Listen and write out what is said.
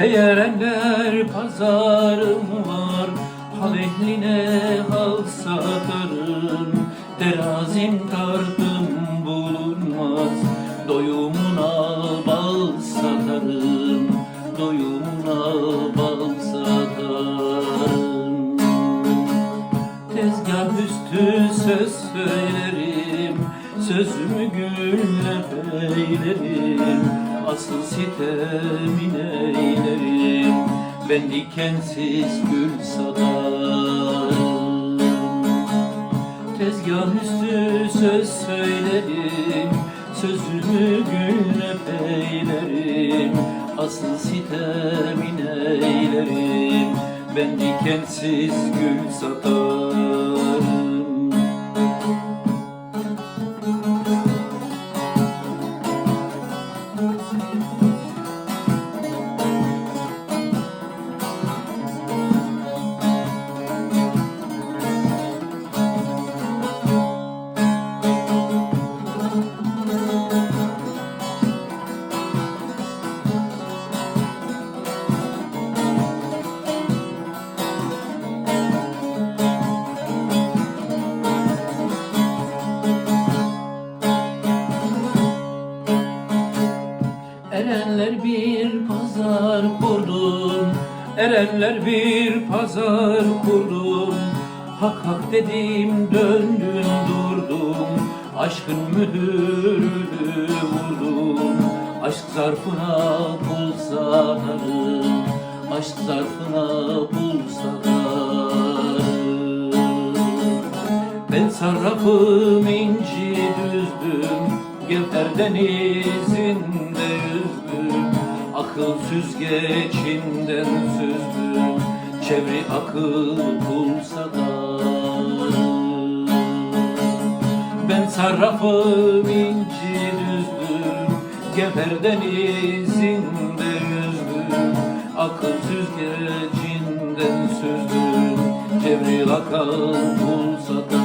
Eğerenler pazarım var Hal ehline hal satarım. Terazim tartım bulunmaz Doyumuna bal satarım. Doyumuna bal satarım. Tezgah üstü söz söylerim Sözümü gülle beylerim Asıl sitemin eylerim Ben dikensiz gül satarım. Tezgah üstü söz söylerim. Sözümü gülle beylerim Asıl sitemin eylerim Ben dikensiz gül satarım Erenler bir pazar kurdum Erenler bir pazar kurdum Hak hak dedim döndüm durdum. Aşkın mühürünü vurdum. Aşk zarfına pul Aşk zarfına pul Ben sarrafım inci düzdüm. Gevher yüzdüm Akıl süzgecinden süzdüm Çevri akıl kul satarım Ben sarrafım inci düzdüm Gevher denizinde yüzdüm Akıl süzgecinden süzdüm Cevril akıl kul satarım